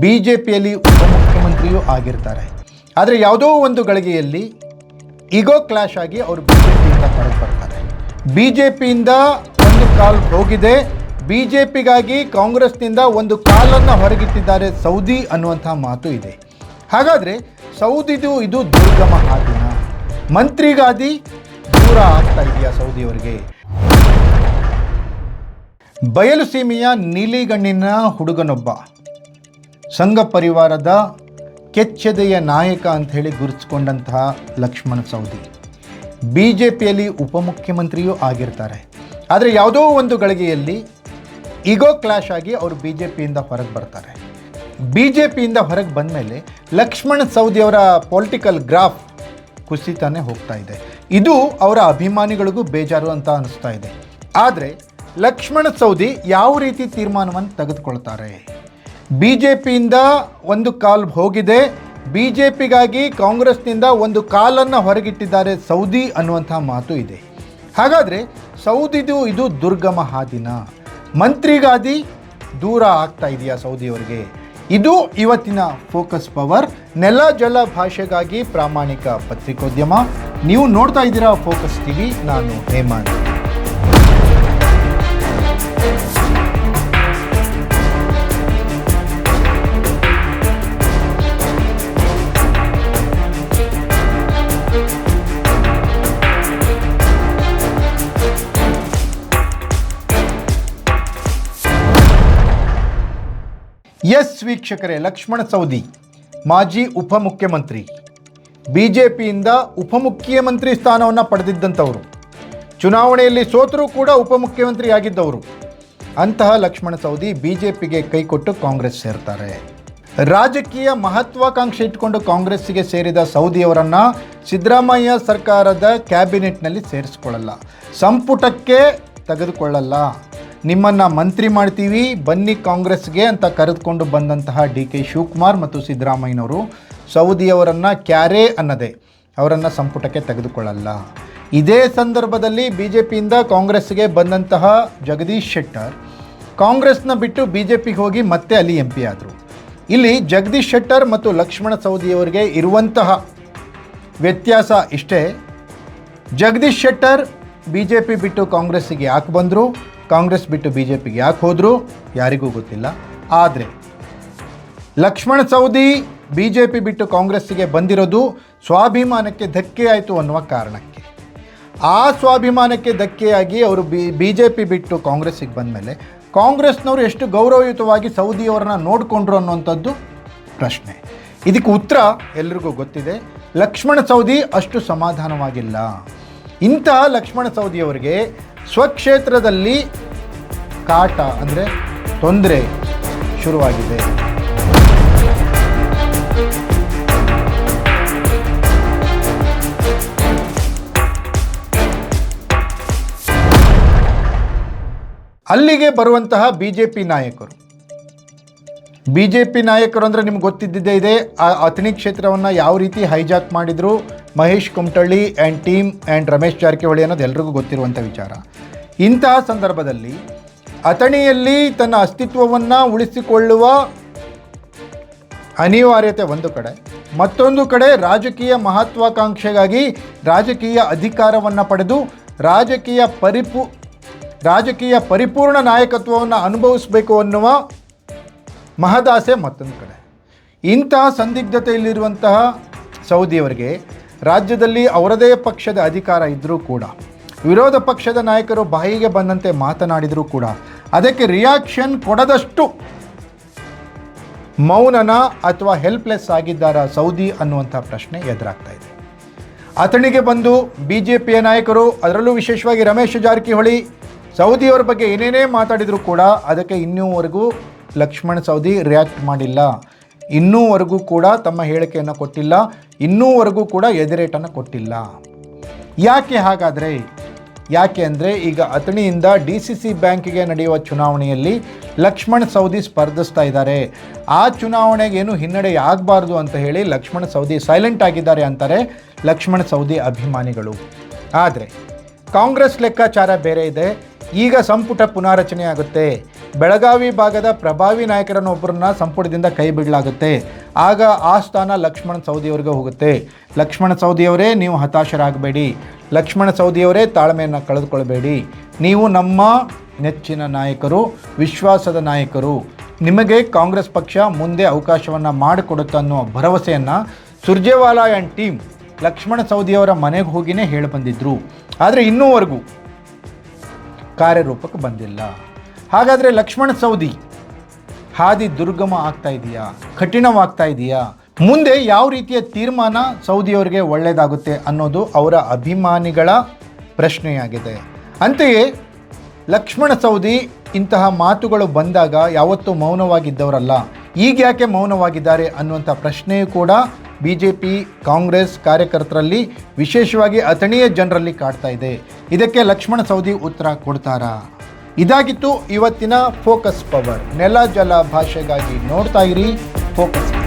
B J ಪಿಯಲ್ಲಿ ಉಪಮುಖ್ಯಮಂತ್ರಿಯೂ ಆಗಿರ್ತಾರೆ. ಆದರೆ ಯಾವುದೋ ಒಂದು ಗಳಿಗೆಯಲ್ಲಿ ಈಗೋ ಕ್ಲಾಶ್ ಆಗಿ ಅವರು ಬಿ ಜೆ ಪಿಯಿಂದ ಹೊರಗೆ ಬರ್ತಾರೆ. ಬಿ ಜೆ ಪಿಯಿಂದ ಒಂದು ಕಾಲ್ ಹೋಗಿದೆ. ಬಿ ಜೆ ಪಿಗಾಗಿ ಕಾಂಗ್ರೆಸ್ನಿಂದ ಒಂದು ಕಾಲನ್ನು ಹೊರಗಿಟ್ಟಿದ್ದಾರೆ ಸೌದಿ ಅನ್ನುವಂಥ ಮಾತು ಇದೆ. ಹಾಗಾದರೆ ಸೌದಿದು ಇದು ದುರ್ಗಮ ಹಾದಿನ. ಮಂತ್ರಿಗಾದಿ ದೂರ ಆಗ್ತಾ ಇದೆಯಾ ಸೌದಿಯವರಿಗೆ? ಬಯಲು ಸೀಮೆಯ ನೀಲಿಗಣ್ಣಿನ ಹುಡುಗನೊಬ್ಬ. ಸಂಘ ಪರಿವಾರದ ಕೆಚ್ಚೆದೆಯ ನಾಯಕ ಅಂತ ಹೇಳಿ ಗುರುತಿಸ್ಕೊಂಡಂತಹ ಲಕ್ಷ್ಮಣ ಸೌದಿ ಬಿ ಜೆ ಪಿಯಲ್ಲಿ ಉಪಮುಖ್ಯಮಂತ್ರಿಯೂ ಆಗಿರ್ತಾರೆ. ಆದರೆ ಯಾವುದೋ ಒಂದು ಗಳಿಗೆಯಲ್ಲಿ ಈಗೋ ಕ್ಲಾಶ್ ಆಗಿ ಅವರು ಬಿ ಜೆ ಪಿಯಿಂದ ಹೊರಗೆ ಬರ್ತಾರೆ. ಬಿ ಜೆ ಪಿಯಿಂದ ಹೊರಗೆ ಬಂದ ಮೇಲೆ ಲಕ್ಷ್ಮಣ ಸೌದಿಯವರ ಪೊಲಿಟಿಕಲ್ ಗ್ರಾಫ್ ಕುಸಿತಾನೆ ಹೋಗ್ತಾ ಇದೆ. ಇದು ಅವರ ಅಭಿಮಾನಿಗಳಿಗೂ ಬೇಜಾರು ಅಂತ ಅನಿಸ್ತಾ ಇದೆ. ಆದರೆ ಲಕ್ಷ್ಮಣ ಸೌದಿ ಯಾವ ರೀತಿ ತೀರ್ಮಾನವನ್ನು ತೆಗೆದುಕೊಳ್ತಾರೆ? ಬಿ ಜೆ ಪಿಯಿಂದ ಒಂದು ಕಾಲ್ ಹೋಗಿದೆ. ಬಿ ಜೆ ಪಿಗಾಗಿ ಕಾಂಗ್ರೆಸ್ನಿಂದ ಒಂದು ಕಾಲನ್ನು ಹೊರಗಿಟ್ಟಿದ್ದಾರೆ ಸೌದಿ ಅನ್ನುವಂಥ ಮಾತು ಇದೆ. ಹಾಗಾದರೆ ಸೌದಿದು ಇದು ದುರ್ಗಮ ಹಾದಿನ. ಮಂತ್ರಿಗಾದಿ ದೂರ ಆಗ್ತಾ ಇದೆಯಾ ಸೌದಿಯವರಿಗೆ? ಇದು ಇವತ್ತಿನ ಫೋಕಸ್ ಪವರ್. ನೆಲ ಜಲ ಭಾಷೆಗಾಗಿ ಪ್ರಾಮಾಣಿಕ ಪತ್ರಿಕೋದ್ಯಮ. ನೀವು ನೋಡ್ತಾ ಇದ್ದೀರಾ ಫೋಕಸ್ ಟಿವಿ, ನಾನು ಹೇಮಂತ್ ಎಸ್ ವೀಕ್ಷಕರೇ, ಲಕ್ಷ್ಮಣ ಸೌದಿ, ಮಾಜಿ ಉಪಮುಖ್ಯಮಂತ್ರಿ. ಬಿ ಜೆ ಪಿಯಿಂದ ಉಪಮುಖ್ಯಮಂತ್ರಿ ಸ್ಥಾನವನ್ನು ಪಡೆದಿದ್ದಂಥವರು. ಚುನಾವಣೆಯಲ್ಲಿ ಸೋತರೂ ಕೂಡ ಉಪಮುಖ್ಯಮಂತ್ರಿ ಆಗಿದ್ದವರು ಅಂತಹ ಲಕ್ಷ್ಮಣ ಸೌದಿ ಬಿ ಜೆ ಪಿಗೆ ಕೈಕೊಟ್ಟು ಕಾಂಗ್ರೆಸ್ ಸೇರ್ತಾರೆ. ರಾಜಕೀಯ ಮಹತ್ವಾಕಾಂಕ್ಷೆ ಇಟ್ಕೊಂಡು ಕಾಂಗ್ರೆಸ್ಸಿಗೆ ಸೇರಿದ ಸೌದಿಯವರನ್ನು ಸಿದ್ದರಾಮಯ್ಯ ಸರ್ಕಾರದ ಕ್ಯಾಬಿನೆಟ್ನಲ್ಲಿ ಸೇರಿಸ್ಕೊಳ್ಳಲ್ಲ. ಸಂಪುಟಕ್ಕೆ ತೆಗೆದುಕೊಳ್ಳಲ್ಲ. ನಿಮ್ಮನ್ನು ಮಂತ್ರಿ ಮಾಡ್ತೀವಿ, ಬನ್ನಿ ಕಾಂಗ್ರೆಸ್ಗೆ ಅಂತ ಕರೆದುಕೊಂಡು ಬಂದಂತಹ ಡಿ ಕೆ ಶಿವಕುಮಾರ್ ಮತ್ತು ಸಿದ್ದರಾಮಯ್ಯನವರು ಸೌದಿಯವರನ್ನು ಕ್ಯಾರೆ ಅನ್ನದೆ. ಅವರನ್ನು ಸಂಪುಟಕ್ಕೆ ತೆಗೆದುಕೊಳ್ಳಲ್ಲ. ಇದೇ ಸಂದರ್ಭದಲ್ಲಿ ಬಿ ಜೆ ಪಿಯಿಂದ ಕಾಂಗ್ರೆಸ್ಗೆ ಬಂದಂತಹ ಜಗದೀಶ್ ಶೆಟ್ಟರ್ ಕಾಂಗ್ರೆಸ್ನ ಬಿಟ್ಟು ಬಿ ಜೆ ಪಿಗೆ ಹೋಗಿ ಮತ್ತೆ ಅಲ್ಲಿ ಎಂ ಪಿ ಆದರು. ಇಲ್ಲಿ ಜಗದೀಶ್ ಶೆಟ್ಟರ್ ಮತ್ತು ಲಕ್ಷ್ಮಣ ಸೌದಿಯವರಿಗೆ ಇರುವಂತಹ ವ್ಯತ್ಯಾಸ ಇಷ್ಟೇ. Jagadish Shettar B J P ಬಿಟ್ಟು ಕಾಂಗ್ರೆಸ್ಸಿಗೆ ಯಾಕೆ ಬಂದರು? ಕಾಂಗ್ರೆಸ್ ಬಿಟ್ಟು ಬಿ ಜೆ ಪಿಗೆ ಯಾಕೆ ಹೋದರು? ಯಾರಿಗೂ ಗೊತ್ತಿಲ್ಲ. ಆದರೆ Laxman Savadi B J P ಬಿಟ್ಟು ಕಾಂಗ್ರೆಸ್ಸಿಗೆ ಬಂದಿರೋದು ಸ್ವಾಭಿಮಾನಕ್ಕೆ ಧಕ್ಕೆ ಆಯಿತು ಅನ್ನುವ ಕಾರಣಕ್ಕೆ. ಆ ಸ್ವಾಭಿಮಾನಕ್ಕೆ ಧಕ್ಕೆಯಾಗಿ ಅವರು ಬಿ ಬಿ ಜೆ ಪಿ ಬಿಟ್ಟು ಕಾಂಗ್ರೆಸ್ಸಿಗೆ ಬಂದಮೇಲೆ ಕಾಂಗ್ರೆಸ್ನವರು ಎಷ್ಟು ಗೌರವಯುತವಾಗಿ ಸೌದಿಯವರನ್ನ ನೋಡಿಕೊಂಡ್ರು ಅನ್ನುವಂಥದ್ದು ಪ್ರಶ್ನೆ. ಇದಕ್ಕೆ ಉತ್ತರ ಎಲ್ರಿಗೂ ಗೊತ್ತಿದೆ. ಲಕ್ಷ್ಮಣ ಸೌದಿ ಅಷ್ಟು ಸಮಾಧಾನವಾಗಿಲ್ಲ. ಇಂತಹ ಲಕ್ಷ್ಮಣ ಸವದಿಯವರಿಗೆ ಸ್ವಕ್ಷೇತ್ರದಲ್ಲಿ ಕಾಟ ಅಂದರೆ ತೊಂದರೆ ಶುರುವಾಗಿದೆ. ಅಲ್ಲಿಗೆ ಬರುವಂತಹ ಬಿ ಜೆ ಪಿ ನಾಯಕರು. ಬಿ ಜೆ ಪಿ ನಾಯಕರು ಅಂದರೆ ನಿಮ್ಗೆ ಗೊತ್ತಿದ್ದಿದ್ದೇ ಇದೆ. ಆ ಅಥಣಿ ಕ್ಷೇತ್ರವನ್ನು ಯಾವ ರೀತಿ ಹೈಜಾಕ್ ಮಾಡಿದರು? Mahesh Kumatalli and team and Ramesh Jarkiholi ಅನ್ನೋದು ಎಲ್ರಿಗೂ ಗೊತ್ತಿರುವಂಥ ವಿಚಾರ. ಇಂತಹ ಸಂದರ್ಭದಲ್ಲಿ ಅಥಣಿಯಲ್ಲಿ ತನ್ನ ಅಸ್ತಿತ್ವವನ್ನು ಉಳಿಸಿಕೊಳ್ಳುವ ಅನಿವಾರ್ಯತೆ ಒಂದು ಕಡೆ, ಮತ್ತೊಂದು ಕಡೆ ರಾಜಕೀಯ ಮಹತ್ವಾಕಾಂಕ್ಷೆಗಾಗಿ ರಾಜಕೀಯ ಅಧಿಕಾರವನ್ನು ಪಡೆದು ರಾಜಕೀಯ ಪರಿಪೂ, ರಾಜಕೀಯ ಪರಿಪೂರ್ಣ ನಾಯಕತ್ವವನ್ನು ಅನುಭವಿಸಬೇಕು ಅನ್ನುವ ಮಹದಾಸೆ ಮತ್ತೊಂದು ಕಡೆ. ಇಂತಹ ಸಂದಿಗ್ಧತೆಯಲ್ಲಿರುವಂತಹ ಸೌದಿಯವರಿಗೆ ರಾಜ್ಯದಲ್ಲಿ ಅವರದೇ ಪಕ್ಷದ ಅಧಿಕಾರ ಇದ್ದರೂ ಕೂಡ, ವಿರೋಧ ಪಕ್ಷದ ನಾಯಕರು ಬಾಯಿಗೆ ಬಂದಂತೆ ಮಾತನಾಡಿದರೂ ಕೂಡ, ಅದಕ್ಕೆ ರಿಯಾಕ್ಷನ್ ಕೊಡದಷ್ಟು ಮೌನನ ಅಥವಾ ಹೆಲ್ಪ್ಲೆಸ್ ಆಗಿದ್ದಾರ ಸೌದಿ ಅನ್ನುವಂಥ ಪ್ರಶ್ನೆ ಎದುರಾಗ್ತಾ ಇದೆ. ಅಥಣಿಗೆ ಬಂದು ಬಿ ಜೆ ಪಿಯ ನಾಯಕರು, ಅದರಲ್ಲೂ ವಿಶೇಷವಾಗಿ ರಮೇಶ್ ಜಾರಕಿಹೊಳಿ, ಸೌದಿಯವರ ಬಗ್ಗೆ ಏನೇನೇ ಮಾತಾಡಿದರೂ ಕೂಡ ಅದಕ್ಕೆ ಇನ್ನೂವರೆಗೂ ಲಕ್ಷ್ಮಣ ಸೌದಿ ರಿಯಾಕ್ಟ್ ಮಾಡಿಲ್ಲ. ಇನ್ನೂವರೆಗೂ ಕೂಡ ತಮ್ಮ ಹೇಳಿಕೆಯನ್ನು ಕೊಟ್ಟಿಲ್ಲ. ಇನ್ನೂವರೆಗೂ ಕೂಡ ಎದಿರೇಟನ್ನು ಕೊಟ್ಟಿಲ್ಲ. ಯಾಕೆ ಹಾಗಾದರೆ? ಯಾಕೆ ಅಂದರೆ ಈಗ ಅಥಣಿಯಿಂದ ಡಿ ಸಿ ಸಿ ಬ್ಯಾಂಕಿಗೆ ನಡೆಯುವ ಚುನಾವಣೆಯಲ್ಲಿ ಲಕ್ಷ್ಮಣ್ ಸೌದಿ ಸ್ಪರ್ಧಿಸ್ತಾ ಇದ್ದಾರೆ. ಆ ಚುನಾವಣೆಗೇನು ಹಿನ್ನಡೆ ಆಗಬಾರ್ದು ಅಂತ ಹೇಳಿ ಲಕ್ಷ್ಮಣ ಸೌದಿ ಸೈಲೆಂಟ್ ಆಗಿದ್ದಾರೆ ಅಂತಾರೆ ಲಕ್ಷ್ಮಣ ಸೌದಿ ಅಭಿಮಾನಿಗಳು. ಆದರೆ ಕಾಂಗ್ರೆಸ್ ಲೆಕ್ಕಾಚಾರ ಬೇರೆ ಇದೆ. ಈಗ ಸಂಪುಟ ಪುನಾರಚನೆ ಆಗುತ್ತೆ. ಬೆಳಗಾವಿ ಭಾಗದ ಪ್ರಭಾವಿ ನಾಯಕರನ್ನೊಬ್ಬರನ್ನ ಸಂಪುಟದಿಂದ ಕೈ ಬಿಡಲಾಗುತ್ತೆ ಆಗ ಆ ಸ್ಥಾನ ಲಕ್ಷ್ಮಣ ಸವದಿಯವರಿಗೆ ಹೋಗುತ್ತೆ. ಲಕ್ಷ್ಮಣ ಸೌದಿಯವರೇ ನೀವು ಹತಾಶರಾಗಬೇಡಿ. ಲಕ್ಷ್ಮಣ ಸೌದಿಯವರೇ ತಾಳ್ಮೆಯನ್ನು ಕಳೆದುಕೊಳ್ಬೇಡಿ. ನೀವು ನಮ್ಮ ನೆಚ್ಚಿನ ನಾಯಕರು, ವಿಶ್ವಾಸದ ನಾಯಕರು. ನಿಮಗೆ ಕಾಂಗ್ರೆಸ್ ಪಕ್ಷ ಮುಂದೆ ಅವಕಾಶವನ್ನು ಮಾಡಿಕೊಡುತ್ತೆ ಅನ್ನೋ ಭರವಸೆಯನ್ನು ಸುರ್ಜೇವಾಲಾ ಆ್ಯಂಡ್ ಟೀಮ್ ಲಕ್ಷ್ಮಣ ಸೌದಿಯವರ ಮನೆಗೆ ಹೋಗಿನೇ ಹೇಳಿ ಬಂದಿದ್ದರು ಆದರೆ ಇನ್ನೂವರೆಗೂ ಕಾರ್ಯರೂಪಕ್ಕೆ ಬಂದಿಲ್ಲ. ಹಾಗಾದರೆ ಲಕ್ಷ್ಮಣ ಸೌದಿ, ಹಾದಿ ದುರ್ಗಮ ಆಗ್ತಾ ಇದೆಯಾ? ಕಠಿಣವಾಗ್ತಾ ಇದೆಯಾ? ಮುಂದೆ ಯಾವ ರೀತಿಯ ತೀರ್ಮಾನ ಸೌದಿಯವರಿಗೆ ಒಳ್ಳೆಯದಾಗುತ್ತೆ ಅನ್ನೋದು ಅವರ ಅಭಿಮಾನಿಗಳ ಪ್ರಶ್ನೆಯಾಗಿದೆ. ಅಂತೆಯೇ, ಲಕ್ಷ್ಮಣ ಸೌದಿ ಇಂತಹ ಮಾತುಗಳು ಬಂದಾಗ ಯಾವತ್ತೂ ಮೌನವಾಗಿದ್ದವರಲ್ಲ. ಈಗ ಯಾಕೆ ಮೌನವಾಗಿದ್ದಾರೆ ಅನ್ನುವಂಥ ಪ್ರಶ್ನೆಯೂ ಕೂಡ ಬಿ ಜೆ ಪಿ ಕಾಂಗ್ರೆಸ್ ಕಾರ್ಯಕರ್ತರಲ್ಲಿ, ವಿಶೇಷವಾಗಿ ಅಥಣಿಯ ಜನರಲ್ಲಿ ಕಾಡ್ತಾ ಇದೆ. ಇದಕ್ಕೆ ಲಕ್ಷ್ಮಣ ಸೌದಿ ಉತ್ತರ ಕೊಡ್ತಾರಾ? ಇದಾಗಿತ್ತು ಇವತ್ತಿನ ಫೋಕಸ್ ಪವರ್. ನೆಲ ಜಲ ಭಾಷೆಗಾಗಿ ನೋಡ್ತಾ ಇರಿ ಫೋಕಸ್